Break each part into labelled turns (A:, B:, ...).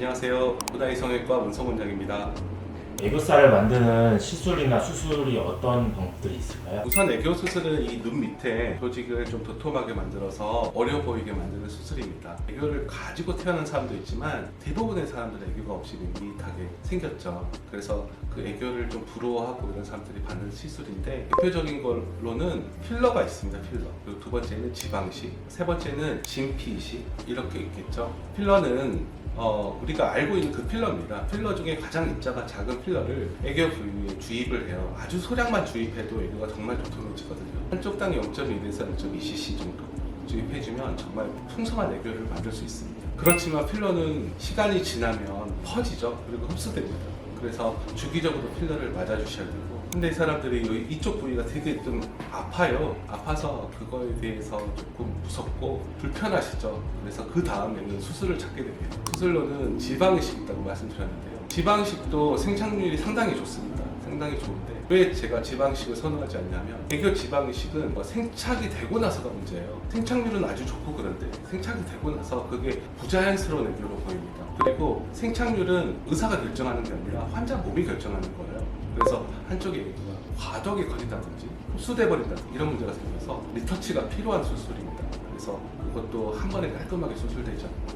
A: 안녕하세요. 무다이 성형외과 문성 원장입니다.
B: 애교살을 만드는 시술이나 수술이 어떤 방법들이 있을까요?
A: 우선 애교 수술은 이 눈 밑에 조직을 좀 도톰하게 만들어서 어려 보이게 만드는 수술입니다. 애교를 가지고 태어난 사람도 있지만 대부분의 사람들은 애교가 없이 밋밋하게 생겼죠. 그래서 그 애교를 좀 부러워하고 이런 사람들이 받는 시술인데 대표적인 걸로는 필러가 있습니다. 필러. 그리고 두 번째는 지방식, 세 번째는 진피식 이렇게 있겠죠. 필러는 어, 우리가 알고 있는 그 필러입니다. 필러 중에 가장 입자가 작은 필러 를 애교 부위에 주입을 해요. 아주 소량만 주입해도 애교가 정말 도톰해지거든요. 한쪽 당 0.1에서 0.2cc 정도 주입해주면 정말 풍성한 애교를 만들 수 있습니다. 그렇지만 필러는 시간이 지나면 퍼지죠. 그리고 흡수됩니다. 그래서 주기적으로 필러를 맞아주셔야 되고 근데 이 사람들이 이쪽 부위가 되게 좀 아파요. 아파서 그거에 대해서 조금 무섭고 불편하시죠. 그래서 그 다음에는 수술을 찾게 됩니다. 수술로는 지방이식 있다고 말씀드렸는데요. 지방식도 생착률이 상당히 좋습니다. 상당히 좋은데 왜 제가 지방식을 선호하지 않냐면 애교 지방이식은 뭐 생착이 되고 나서가 문제예요. 생착률은 아주 좋고 그런데 생착이 되고 나서 그게 부자연스러운 애교로 보입니다. 그리고 생착률은 의사가 결정하는 게 아니라 환자 몸이 결정하는 거예요. 그래서 한쪽의 애교가 과도하게 커진다든지 흡수돼 버린다든지 이런 문제가 생겨서 리터치가 필요한 수술입니다. 그래서 그것도 한 번에 깔끔하게 수술되지 않고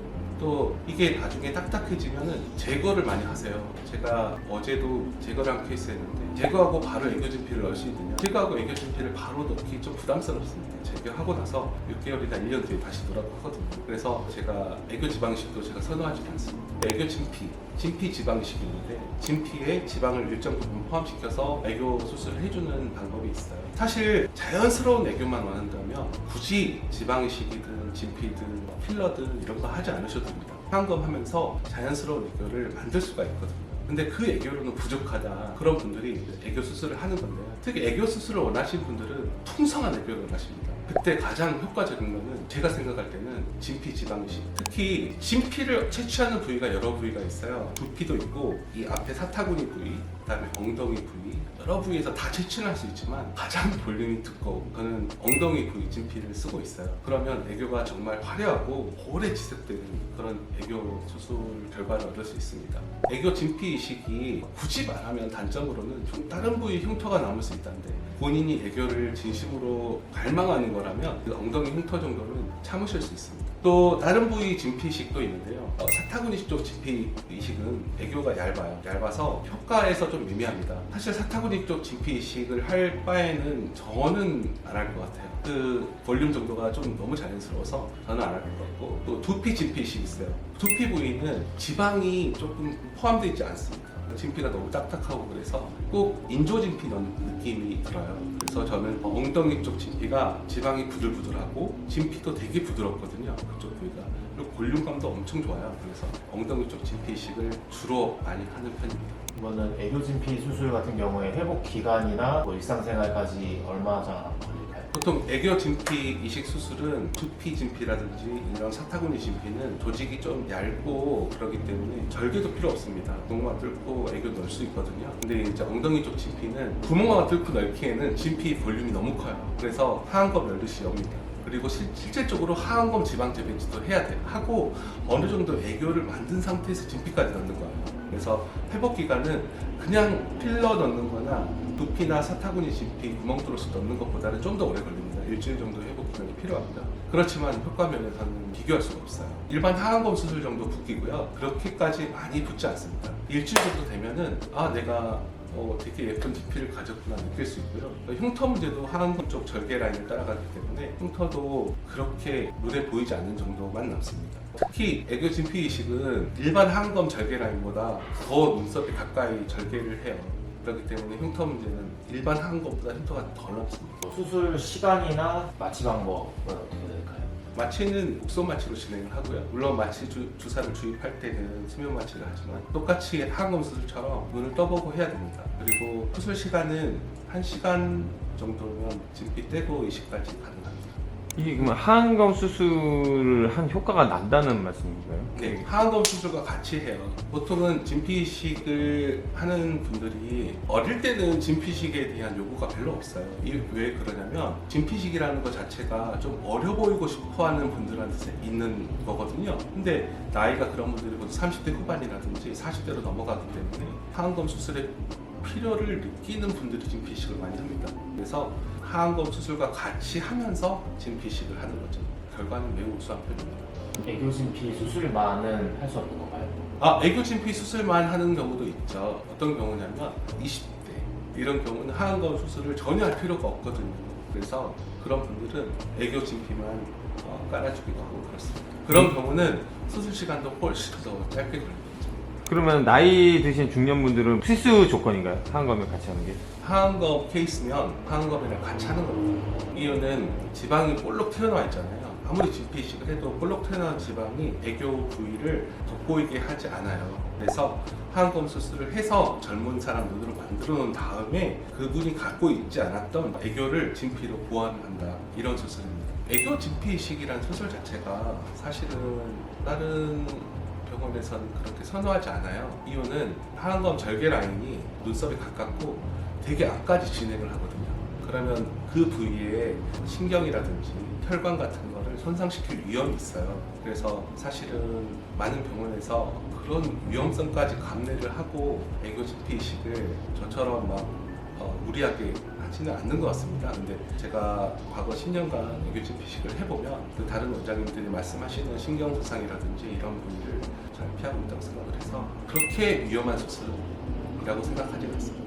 A: 또 이게 나중에 딱딱해지면은 제거를 많이 하세요. 제가 어제도 제거를 한 케이스 했는데 제거하고 바로 애교 진피를 넣을 수 있느냐? 제거하고 애교 진피를 바로 넣기 좀 부담스럽습니다. 제거하고 나서 6개월이나 1년 뒤에 다시 하거든요. 그래서 제가 애교 지방식도 제가 선호하지 않습니다. 애교 진피, 진피 지방식인데 진피에 지방을 일정 부분 포함시켜서 애교 수술을 해주는 방법이 있어요. 사실 자연스러운 애교만 원한다면 굳이 지방이식이든 진피든 뭐 필러든 이런 거 하지 않으셔도 됩니다. 상검하면서 자연스러운 애교를 만들 수가 있거든요. 근데 그 애교로는 부족하다. 그런 분들이 애교 수술을 하는 건데요. 특히 애교 수술을 원하시는 분들은 풍성한 애교를 원하십니다. 그때 가장 효과적인 거는 제가 생각할 때는 진피 지방이식. 특히 진피를 채취하는 부위가 여러 부위가 있어요. 두피도 있고 이 앞에 사타구니 부위, 그다음에 엉덩이 부위 여러 부위에서 다 채취를 할 수 있지만 가장 볼륨이 두꺼운 저는 엉덩이 부위 진피를 쓰고 있어요. 그러면 애교가 정말 화려하고 오래 지속되는 그런 애교 수술 결과를 얻을 수 있습니다. 애교 진피 이식이 굳이 말하면 단점으로는 좀 다른 부위 흉터가 남을 수 있다는데 본인이 애교를 진심으로 갈망하는 거라면 그 엉덩이 흉터 정도는 참으실 수 있습니다. 또 다른 부위 진피 이식도 있는데요. 어, 사타구니 쪽 진피 이식은 애교가 얇아요. 얇아서 효과에서 좀 미미합니다. 사실 사타구니 쪽 진피 이식을 할 바에는 저는 안 할 것 같아요. 그 볼륨 정도가 좀 너무 자연스러워서 저는 안 할 것 같고 또 두피 진피 이식 있어요. 두피 부위는 지방이 조금 포함되어 있지 않습니다. 진피가 너무 딱딱하고 그래서 꼭 인조 진피 넣은 느낌이 들어요. 그래서 저는 엉덩이 쪽 진피가 지방이 부들부들하고 진피도 되게 부드럽거든요. 그쪽 부위가. 그리고 볼륨감도 엄청 좋아요. 그래서 엉덩이 쪽 진피 이식을 주로 많이 하는 편입니다.
B: 이거는 애교진피 수술 같은 경우에 회복 기간이나 뭐 일상생활까지 얼마 걸릴까요?
A: 보통 애교 진피 이식 수술은 두피 진피라든지 이런 사타구니 진피는 조직이 좀 얇고 그러기 때문에 절개도 필요 없습니다. 구멍만 뚫고 애교 넣을 수 있거든요. 근데 이제 엉덩이 쪽 진피는 구멍만 뚫고 넣기에는 진피 볼륨이 너무 커요. 그래서 하한검 열듯이 엽니다. 그리고 실, 실질적으로 하한검 지방제 배치도 해야 돼. 하고 어느 정도 애교를 만든 상태에서 진피까지 넣는 거예요. 그래서 회복 기간은 그냥 필러 넣는 거나 두피나 사타구니 진피 구멍 뚫어서 넣는 것보다는 좀 더 오래 걸립니다. 일주일 정도 회복 기간이 필요합니다. 그렇지만 효과 면에서는 비교할 수가 없어요. 일반 하한검 수술 정도 붓기고요. 그렇게까지 많이 붓지 않습니다. 일주일 정도 되면은 아 내가 어, 되게 예쁜 DP를 가졌구나 느낄 수 있고요. 흉터 문제도 하한검 쪽 절개 라인을 따라가기 때문에 흉터도 그렇게 눈에 보이지 않는 정도만 남습니다. 특히 애교 진피 이식은 일반 하한검 절개 라인보다 더 눈썹이 가까이 절개를 해요. 그렇기 때문에 흉터 문제는 일반 하한검보다 흉터가 덜 남습니다.
B: 수술 시간이나 마취 방법은 어떻게 될까요?
A: 마취는 목손 마취로 진행을 하고요. 물론 마취 주, 주사를 주입할 때는 수면 마취를 하지만 똑같이 항검 수술처럼 눈을 떠보고 해야 됩니다. 그리고 수술 시간은 1시간 정도면 진피 떼고 이식까지 가능합니다.
C: 이게 그러면 하안검 수술을 한 효과가 난다는 말씀인가요?
A: 네, 하안검 수술과 같이 해요. 보통은 진피식을 하는 분들이 어릴 때는 진피식에 대한 요구가 별로 없어요. 이게 왜 그러냐면 진피식이라는 것 자체가 좀 어려 보이고 싶어하는 분들한테 있는 거거든요. 근데 나이가 그런 분들이 보통 30대 후반이라든지 40대로 넘어가기 때문에 하안검 수술의 필요를 느끼는 분들이 진피식을 많이 합니다. 그래서 하안검 수술과 같이 하면서 진피식을 하는 거죠. 결과는 매우 우수한 편입니다.
B: 애교 진피 수술만은 할 수 없는 건가요?
A: 아, 애교 진피 수술만 하는 경우도 있죠. 어떤 경우냐면 20대 이런 경우는 하안검 수술을 전혀 할 필요가 없거든요. 그래서 그런 분들은 애교 진피만 어, 깔아주기도 하고 그렇습니다. 그런 경우는 수술 시간도 훨씬 더 짧게 걸리죠.
C: 그러면 나이 드신 중년분들은 필수 조건인가요? 하안검을 같이 하는 게?
A: 하안검 케이스면 하안검이랑 같이 하는 겁니다. 이유는 지방이 볼록 튀어나와 있잖아요. 아무리 진피식을 해도 볼록 튀어나온 지방이 애교 부위를 돋보이게 하지 않아요. 그래서 하안검 수술을 해서 젊은 사람 눈으로 만들어 놓은 다음에 그분이 갖고 있지 않았던 애교를 진피로 보완한다. 이런 수술입니다. 애교 진피식이란 수술 자체가 사실은 다른 병원에서는 그렇게 선호하지 않아요. 이유는 하안검 절개 라인이 눈썹에 가깝고 되게 앞까지 진행을 하거든요. 그러면 그 부위에 신경이라든지 혈관 같은 거를 손상시킬 위험이 있어요. 그래서 사실은 많은 병원에서 그런 위험성까지 감내를 하고 애교 진피식을 저처럼 막 어, 무리하게 하지는 않는 것 같습니다. 근데 제가 과거 10년간 애교 진피식을 해보면 그 다른 원장님들이 말씀하시는 신경부상이라든지 이런 부위를 잘 피하고 있다고 생각을 해서 그렇게 위험한 수술이라고 생각하지 않습니다.